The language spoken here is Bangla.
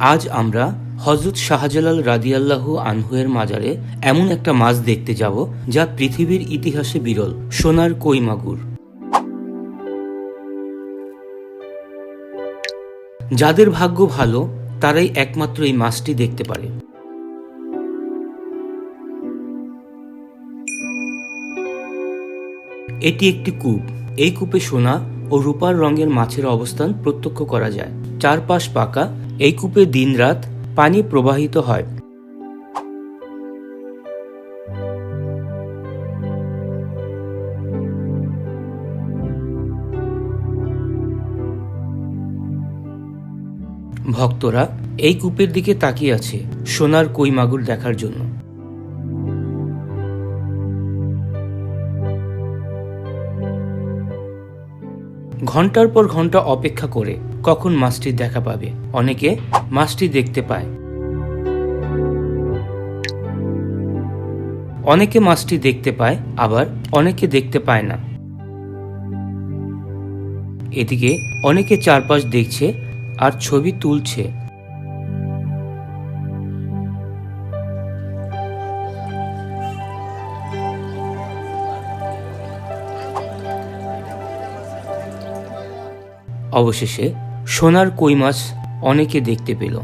আজ আমরা হজরত শাহজালাল রাদিয়াল্লাহু আনহুয়ের মাজারে এমন একটা মাছ দেখতে যাব যা পৃথিবীর ইতিহাসে বিরল, সোনার কই মাগুর। যাদের ভাগ্য ভালো, তারাই একমাত্র এই মাছটি দেখতে পারে। এটি একটি কূপ। এই কূপে সোনা ও রূপার রঙের মাছের অবস্থান প্রত্যক্ষ করা যায়। চারপাশ পাকা এই কূপে দিনরাত পানি প্রবাহিত হয়। ভক্তরা এই কূপের দিকে তাকিয়ে আছে সোনার কই মাগুর দেখার জন্য। ঘণ্টার পর ঘণ্টা অপেক্ষা করে কখন মাছটির দেখা পাবে? অনেকে মাছটি দেখতে পায়। অনেকে মাছটি দেখতে পায়, আবার অনেকে দেখতে পায় না। এদিকে অনেকে চারপাশ দেখছে আর ছবি তুলছে। অবশেষে সোনার কই মাছ অনেকে দেখতে পেল।